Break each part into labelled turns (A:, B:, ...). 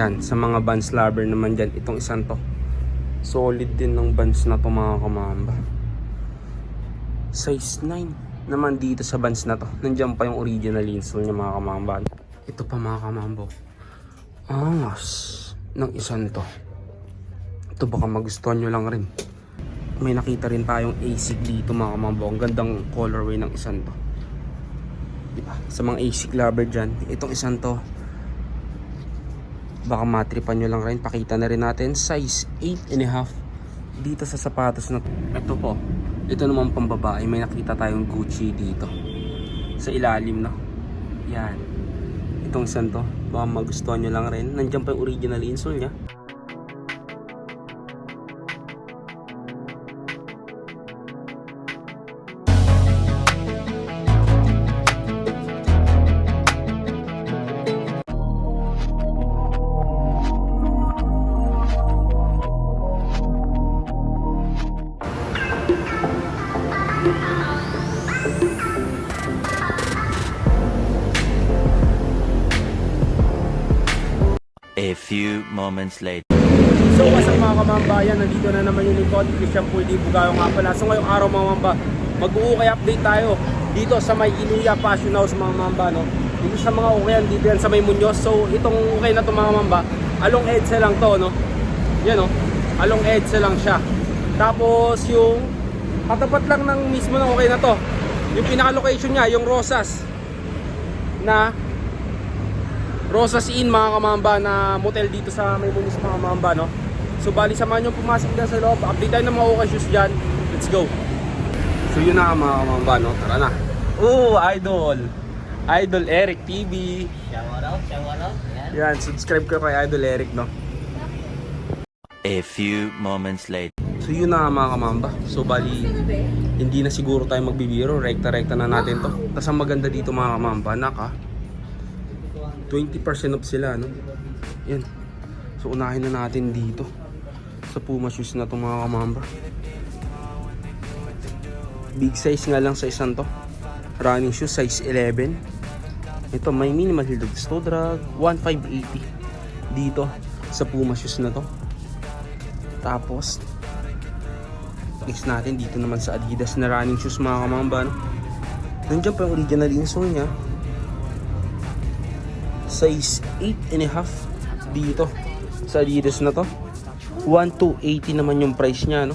A: Yan, sa mga Vans lover naman dyan, itong isang to. Solid din ng Vans na to mga kamamba. Size 9 naman dito sa Vans na to. Nandiyan pa yung original insole niya mga kamamba. Ito pa mga kamambo. Angas ng isang to. Ito baka magustuhan nyo lang rin. May nakita rin tayong ASIC dito mga kamambo. Ang gandang colorway ng isang to. Diba? Sa mga ASIC lover dyan, itong isang to, baka matripan nyo lang rin. Pakita na rin natin. Size 8 and a half dito sa sapatos na to. Ito po. Ito naman pambabae. May nakita tayong Gucci dito. Sa ilalim no. Yan. Itong isang to. Baka magustuhan nyo lang rin. Nandiyan pa yung original insole niya.
B: A few moments later.
A: So what's up mga kamambayan, nandito na naman yung lingkod, Christian Puldi Bugayo nga pala. So ngayong araw mga mamba, mag-uukay update tayo dito sa may Inuya Passion House mga mamba. No? Dito sa mga ukayan, dito yan sa may Muñoz. So itong ukay na to mga mamba, along EDSA lang to. No? Yan no, along EDSA lang siya. Tapos yung katapat lang ng mismo ng ukay na to, yung pinaka-location niya, yung Rosas na Rosas Inn mga kamamba na motel dito sa may munis mga kamamba no. So bali samahan nyo pumasok dyan sa loob. Update tayo ng mga Oka shoes dyan. Let's go. So yun na mga kamamba no. Tara na. Oh, idol. Idol Eric TV.
C: Shout out, shout out. Yan.
A: Yan, subscribe ko kay Idol Eric no.
B: A few moments later.
A: So yun na mga kamamba. So bali hindi na siguro tayo magbibiro. Rekta-rekta na natin to. Tapos ang maganda dito mga kamamba, naka 20% off sila no. Yan. So unahin na natin dito sa Puma shoes na to mga kamamba. Big size nga lang sa isang to. Running shoes size 11. Ito may minimal heel drag toe drag 1580 dito sa Puma shoes na to. Tapos next natin dito naman sa Adidas na running shoes mga kamamba. No? Nandiyan pa yung original insole niya. Size 8 and a half dito sa Adidas na to. 1280 naman yung price niya no.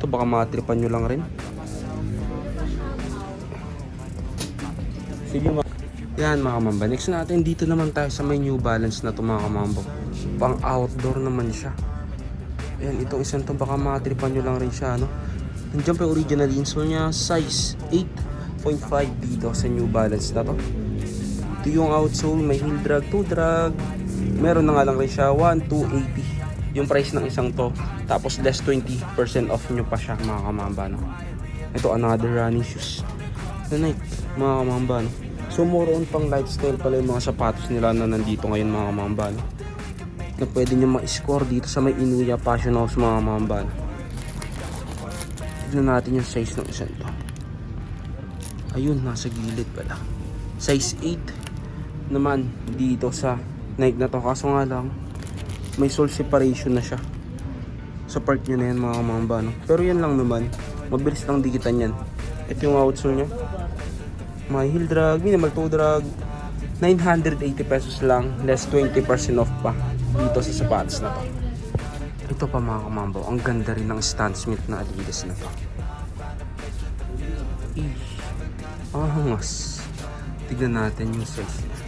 A: Ito baka matripan nyo lang rin. Sige ma. Yan mga kamamba. Next natin dito naman tayo sa may New Balance na to mga kamamba. Pang outdoor naman siya. Ayan, itong isang to baka matripan nyo lang rin siya, no? Nandiyan pa yung original insole niya, size 8.5 dito sa New Balance na to. Ito yung outsole, may heel drag, toe drag. Meron na nga lang rin siya, 1,280 yung price ng isang to. Tapos less 20% off nyo pa siya, mga kamamba, no? Ito, another running shoes. The night, mga kamamba, no? So, more on pang lifestyle pala yung mga sapatos nila na nandito ngayon, mga kamamba, no? na pwede nyo ma-score dito sa may Inuya Passion House mga mamban. Tignan natin yung size ng isang to. Ayun, nasa gilid pala. Size 8 naman dito sa Nike na to. Kaso nga lang, may sole separation na siya. Sa part nyo na yan mga mamban. No? Pero yan lang naman. Mabilis lang dikitan yan. Ito yung outsole niya. May heel drag, minimal toe drag. 980 pesos lang, less 20% off pa dito sa sapatos na to. Ito pa mga kamambo, ang ganda rin ng Stan Smith na Adidas na to. Eesh, ang hangas. Tignan natin yung size niya.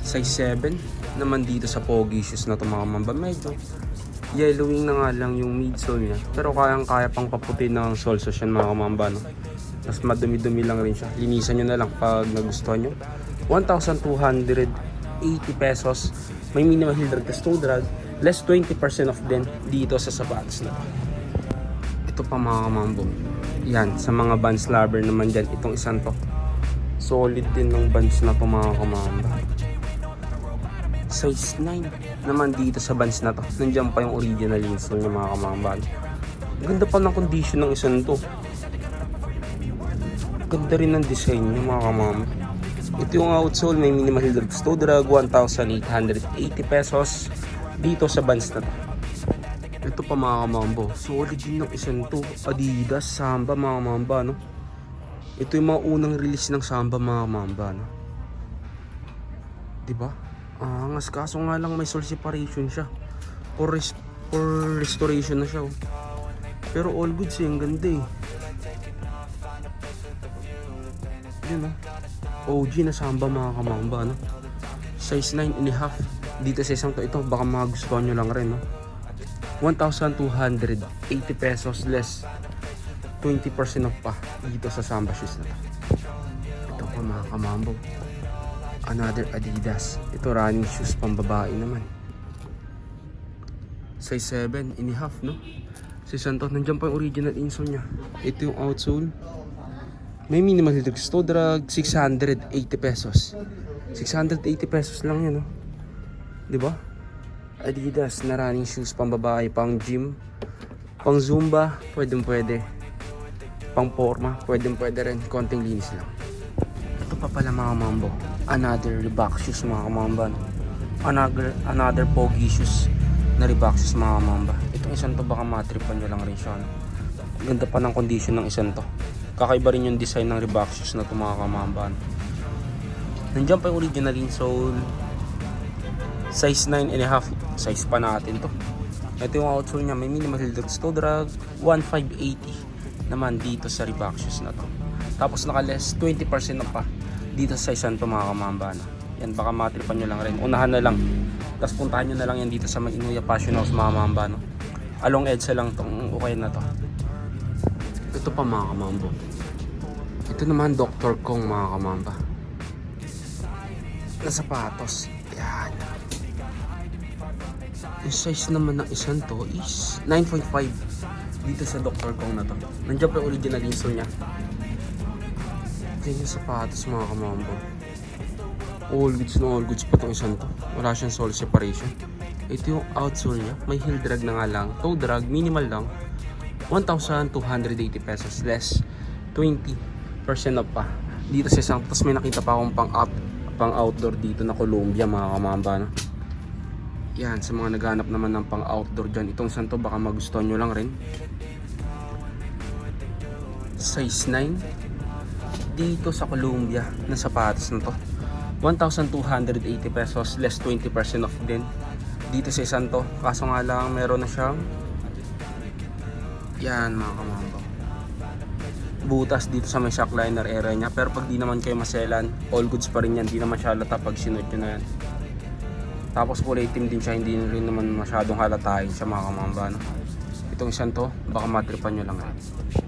A: Size 7 naman dito sa Pogi shoes na to mga kamambo. Medyo yellowing na nga lang yung midsole niya. Pero kayang kaya pang paputi ng sole so yan mga kamamba. No? Tapos madumi-dumi lang rin siya. Linisan nyo na lang pag nagustuhan nyo. 1,280 pesos. May minimal heel drag, tas toe drag. Less 20% off din dito sa sapatos na to. Ito pa mga kamambo. Yan, sa mga Vans lover naman dyan, itong isang to. Solid din ng Vans na to mga kamamba. Size 9 naman dito sa Vans na to. Nandiyan pa yung original insole niya mga kamamba. Ganda pa ng condition ng isang to. Ganda rin ng design niya mga kamamba. Ito yung outsole, may minimal drag toe drag, 1,880 pesos dito sa Vans na to. Ito pa mga kamambo, solid din ng isang to. Adidas, Samba mga kamamba, no? Ito yung mga unang release ng Samba mga kamamba, no? Diba? Ah, angas kaso nga lang may soul separation siya. For, res- for restoration na siya, oh. Pero all goods eh, ang ganda eh. Yun oh. OG na samba mga kamamba no. Size 9 and a half. Dito sa isang to ito baka magustuhan nyo lang rin no. 1,280 pesos less 20% off pa dito sa Samba shoes na to. Ito pa mga kamambo. Another Adidas. Ito running shoes pang babae naman. Size 7 and a half no. Si Santo, nandiyan pa yung original insole niya. Ito yung outsole. May minimal heel toe drag 680 pesos. 680 pesos lang yan, no? 'Di ba? Adidas na running shoes pang babae, pang gym, pang zumba, pwedeng pwede. Pang forma, pwedeng pwede rin. Konting linis lang. Ito pa pala mga mambo. Another shoes mga kamamba. no? Another, another pogi shoes na shoes mga kamamba. Itong isang to baka matripan nyo lang rin siya. No? Ganda pa ng condition ng isang to. Kakaiba rin yung design ng shoes na to mga kamamba. no? Nandiyan pa yung original insole. Size 9 and a half. Size pa natin to. Ito yung outsole niya. May minimal heel toe drag. 1,580 naman dito sa shoes na to. Tapos naka-less 20% na pa dito sa isang to mga kamamba. No? Yan baka matripan nyo lang rin. Unahan na lang. Tapos puntahan nyo na lang yan dito sa May Inuya Passion House mga kamamba. No? Along EDSA lang tong okay na to. Ito pa mga kamambo. Ito naman Dr. Kong mga kamamba. Na sapatos. Yan. Yung size naman ng isang to is 9.5 dito sa Dr. Kong na to. Nandiyan pa yung original insole niya. Yan yung sapatos mga kamambo. All goods na all goods pa itong isang to. Wala siyang sole separation. Ito yung outsole niya. May heel drag na nga lang. Toe drag, minimal lang. 1,280 pesos less. 20% off pa. Dito sa isang. Tapos may nakita pa akong pang out pang outdoor dito na Columbia mga kamamba no? Yan, sa mga naghanap naman ng pang outdoor dyan. Itong santo baka magustuhan nyo lang rin. Size 9. Dito sa Columbia na sapatos na to. 1,280 pesos less 20% off din. Dito sa isang to. Kaso nga lang meron na siyang yan mga kamambo. Butas dito sa may shock liner area niya. Pero pag di naman kayo maselan, all goods pa rin yan. Di naman siya halata pag sinod nyo na yan. Tapos kulay itim din siya, hindi rin naman masyadong halatahin siya mga kamamba. No? Itong isang to, baka matripan nyo lang. rin.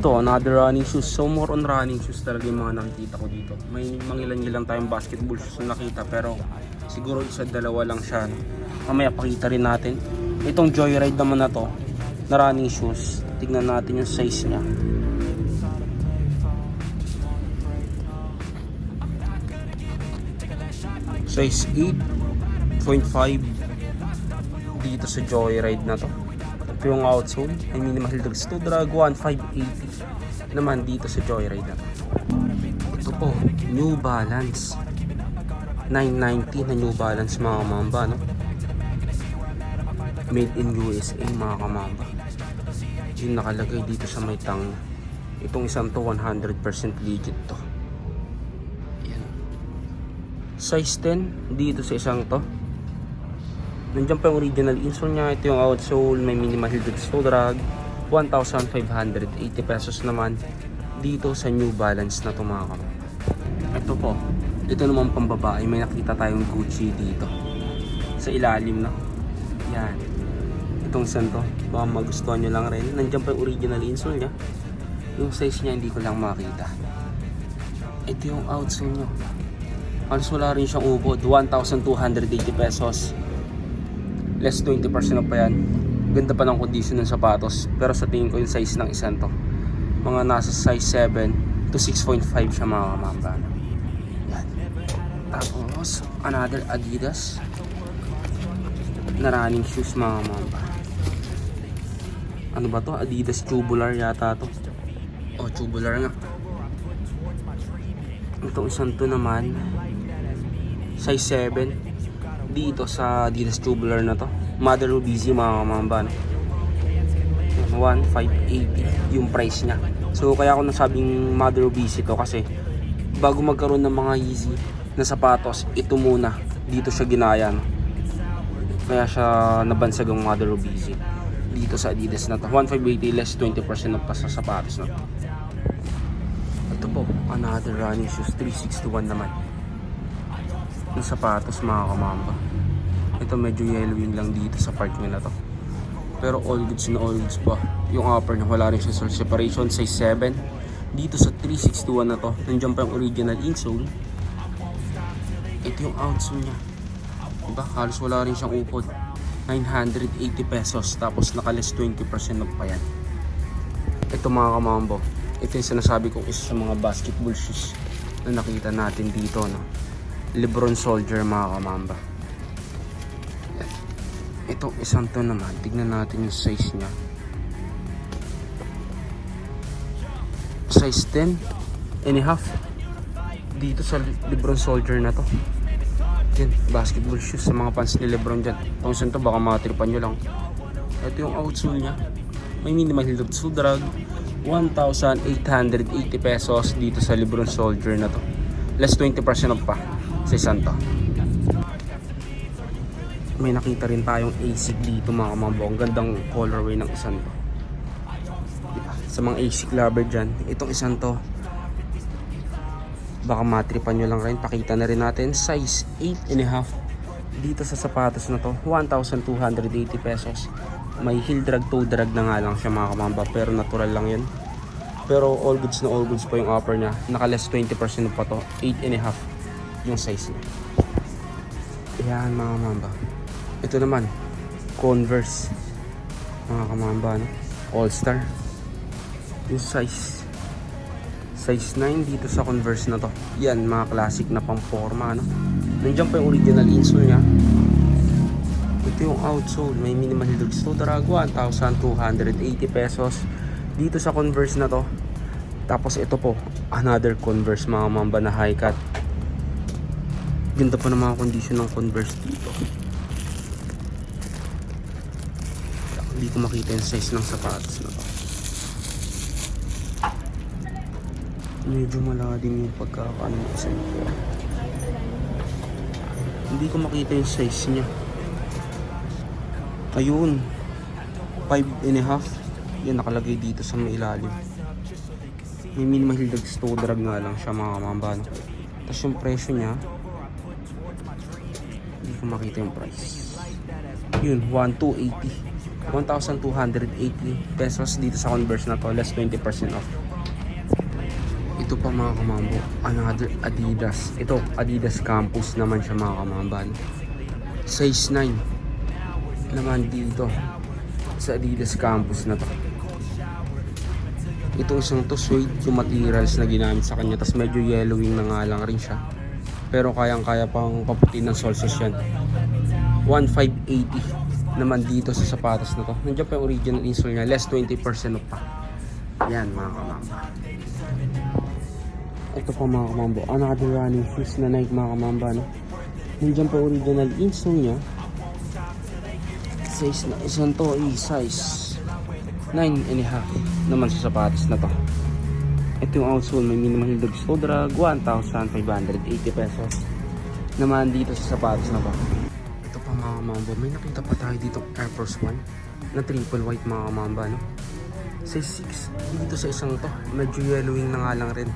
A: Ito, another running shoes. So more on running shoes talaga yung mga nakikita ko dito. May mangilan-ngilan tayong basketball shoes na nakita pero siguro isa dalawa lang siya. No? Mamaya pakita rin natin. Itong Joyride naman na to, na running shoes. Tignan natin yung size niya. Size 8.5 dito sa Joyride na to. Ito yung outsole. Ay minimal drags to drag 1,580 naman dito sa Joyride na to. Ito po, New Balance. 990 na New Balance mga kamamba, no? Made in USA mga kamamba. Yung nakalagay dito sa may tang. Itong isang to 100% legit to. Yan. Size 10 dito sa isang to. Nandiyan pa yung original insole niya. Ito yung outsole. May minimal heel toe drag. 1,580 pesos naman dito sa New Balance na kamamba. Ito po. Ito naman pang babae. May nakita tayong Gucci dito. Sa ilalim na. Yan. Itong san to. Baka magustuhan nyo lang rin. Nandiyan pa yung original insole niya. Yung size niya hindi ko lang makita. Ito yung outsole niya. Halos wala rin siyang ubod. 1,280 pesos. Less 20% off pa yan. Ganda pa ng condition ng sapatos. Pero sa tingin ko yung size ng isang to. Mga nasa size 7 to 6.5 siya mga kamamba. Yan. Tapos, another Adidas na running shoes mga kamamba. Ano ba to? Adidas tubular yata to. Oh, tubular nga. Itong isang to naman, size 7. Dito sa Adidas tubular na to. Mother Busy mga kamamba. No? 1,580 yung price niya. So kaya ako nasabing Mother Busy to kasi bago magkaroon ng mga Yeezy na sapatos, ito muna. Dito siya ginaya. No? Kaya siya nabansag ang Mother Busy. Dito sa Adidas na to. 1,580 less 20% off pa sa sapatos na to. Ito po, another running shoes. 361 naman. Yung sapatos mga kamamba. Ito medyo yellowing lang dito sa part niya na to. Pero all goods na all goods pa. Yung upper niya wala rin siya sole separation. Size 7. Dito sa 361 na to. Nandiyan pa yung original insole. Ito yung outsole niya. Diba? Halos wala rin siyang upod. 980 pesos. Tapos nakalis 20% off pa yan. Ito mga kamambo. Ito yung sinasabi kong isa sa mga basketball shoes na nakita natin dito. No? Lebron Soldier mga kamamba. Ito isang to naman. Tignan natin yung size niya. Size 10 and a half. Dito sa Lebron Soldier na to. Yan, basketball shoes sa mga fans ni Lebron dyan. Itong isang to baka matripan nyo lang. Ito yung outsole niya. May minimal heel to drag. 1,880 pesos dito sa Lebron Soldier na to. Less 20% off pa sa isang to. May nakita rin tayong ASIC dito mga kamambo. Ang gandang colorway ng isang to. Sa mga ASIC lover dyan, itong isang to, baka matripan nyo lang rin. Pakita na rin natin. Size 8 and a half. Dito sa sapatos na to, 1,280 pesos. May heel drag, toe drag na nga lang siya mga kamamba. Pero natural lang yun. Pero all goods na all goods pa yung offer niya. Naka less 20% pa to. 8 and a half yung size niya. Ayan mga kamamba. Ito naman, Converse. Mga kamamba, no? All Star. Yung size. Size 9 dito sa Converse na to. Yan, mga classic na pang forma, no? Nandiyan pa yung original insole niya. Ito yung outsole. May minimal heel to drag 1,280 pesos. Dito sa Converse na to. Tapos ito po, another Converse mga mamba na high cut. Ganda pa ng mga condition ng Converse dito. Hindi ko makita yung size ng sapatos na to. Medyo malalim yung pagkakaano ko. Hindi ko makita yung size niya. Ayun. 5 and a half. Yan nakalagay dito sa may ilalim. May minimal drag toe drag nga lang siya mga kamamba. no? Tapos yung presyo niya, hindi ko makita yung price. Yun, 1,280. 1,280 pesos dito sa Converse na to. Less 20% off. Ito pa mga kamambo, another Adidas. Ito, Adidas Campus naman siya mga kamamba. no? Size 9 naman dito sa Adidas Campus na to. Ito isang to suede yung materials na ginamit sa kanya. Tapos medyo yellowing na nga lang rin siya. Pero kayang-kaya pang paputi ng solsos yan. 1,580 naman dito sa sapatos na to. Nandiyan pa yung original insole niya. Less 20% off pa. Yan mga kamamba. Ito pa mga kamambo. Another running shoes na Nike mga kamamba. No? Nandiyan pa original insole niya. Size na isang to is size 9 and a half naman sa sapatos na to. Ito yung outsole, may minimal drag toe drag, 1,580 pesos. Naman dito sa sapatos na to. Kamamba, may nakita pa tayo dito Air Force 1 na triple white mga kamamba, no? Size 6 dito sa isang to, medyo yellowing na nga lang rin.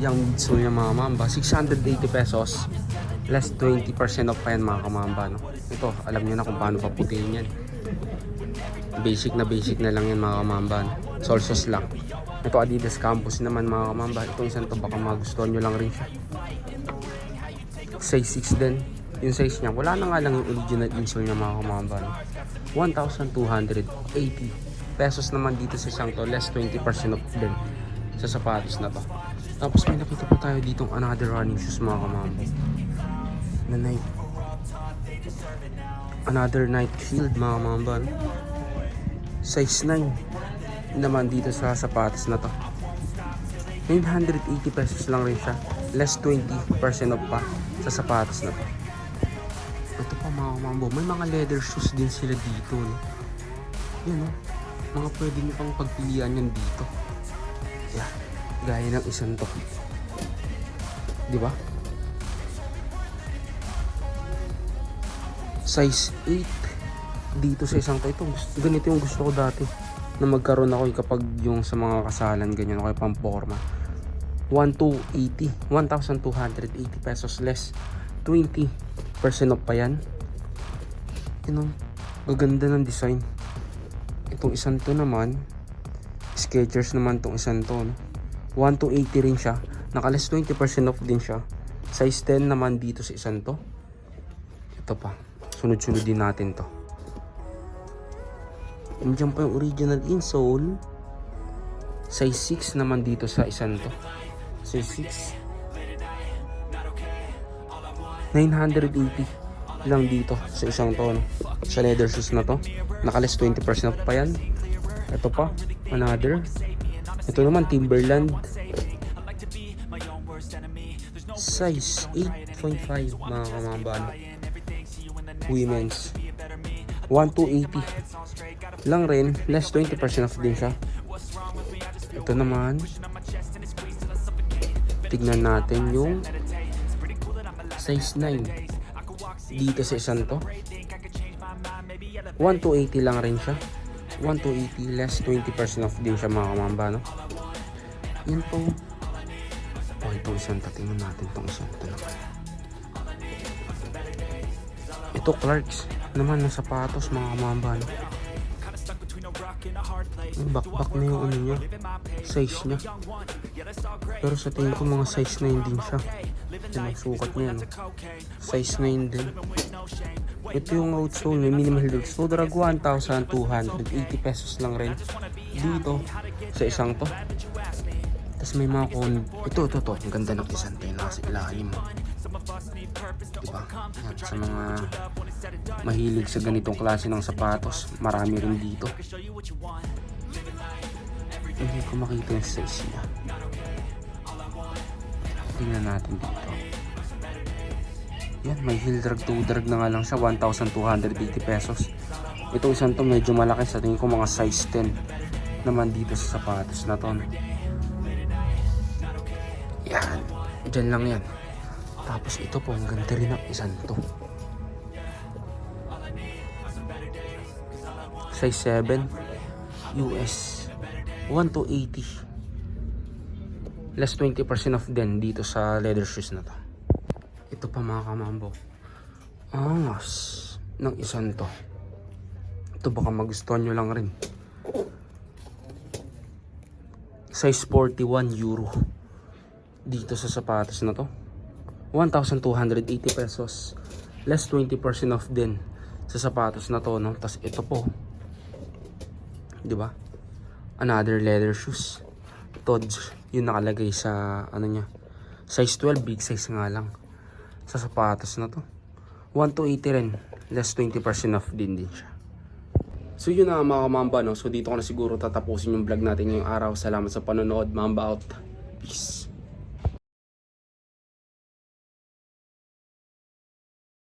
A: Yung midsole niya mga kamamba, 680 pesos. Less 20% off pa yan mga kamamba, no? Ito, alam niyo na kung paano paputihin yan basic na basic na lang yan mga kamamba solsos lang ito Adidas Campus naman mga kamamba itong isang to baka magustuhan nyo lang rin siya size 6 din yung size niya wala na nga lang yung original insole niya mga kamamba 1,280 pesos naman dito sa isang to less 20% off din sa sapatos na to tapos may nakita pa tayo ditong another running shoes mga kamamba na Nike another night shield mga kamamba size 9 naman dito sa sapatos na to 980 pesos lang rin siya. Less 20% off pa sa sapatos na to. Mga mambo, may mga leather shoes din sila dito. No? Yan no, mga pwede nyo pang pagpilian yan dito. Yeah, gaya ng isang to. Di ba? Size 8 dito sa isang to. Ito, ganito yung gusto ko dati na magkaroon ako yung kapag yung sa mga kasalan ganyan ako yung pamporma 1280 1280 pesos less 20% off pa yan yun know, gaganda ng design itong isang to naman Skechers naman tong isang to no? 1280 rin siya nakalas 20% off din siya size 10 naman dito sa isang to ito pa sunod-sunod din natin to Nandiyan pa yung original insole. Size 6 naman dito sa isang to. Size 6. 980 lang dito sa isang to. No? Sa leather shoes na to. Nakalis 20% off pa yan. Ito pa. Another. Ito naman Timberland. Size 8.5 mga kamambano. Women's. 1280 lang rin, less 20% off din siya. Ito naman, tignan natin yung size 9 dito sa isang to. 1280 lang rin siya. 1280 less 20% off din siya mga kamamba, no? Yan po. Okay, itong isang to. Tingnan natin itong isang to naman. Ito Clarks naman ng sapatos mga kamamba, no? Yung backpack na yung ano niya, size niya. Pero sa tingin ko mga size 9 din siya. Yung sukat niya, no? Size 9 din. Ito yung outsole, may minimal outsole. Drag 1,280 pesos lang rin. Dito, sa isang to. Tapos may mga kon... Ito, ito, ito. Ang ganda ng isang yung nasa ilalim. Diba? Yan, sa mga mahilig sa ganitong klase ng sapatos, marami rin dito. Hindi ko makita yung size niya. Tingnan natin dito. Yan, may heel drag to drag na nga lang siya, 1,280 pesos. Ito isang to medyo malaki sa tingin ko mga size 10 naman dito sa sapatos na to. Yan, dyan lang yan. Tapos ito po, ang ganda rin ng isang to. Size 7 US 1 to 80 less 20% off din dito sa leather shoes na to. Ito pa mga kamambo. Angas ng isang to. Ito baka magustuhan nyo lang rin. Size 41 euro. Dito sa sapatos na to. 1,280 pesos. Less 20% off din sa sapatos na to no? Tas ito po. Ba? Another leather shoes. Tods yung nakalagay sa ano niya size 12 big size nga lang sa sapatos na to 1 to 80 rin less 20% off din din siya So yun na mga mamba no. So dito ko na siguro tatapusin yung vlog natin ngayong araw. Salamat sa panonood. Mamba out. Peace.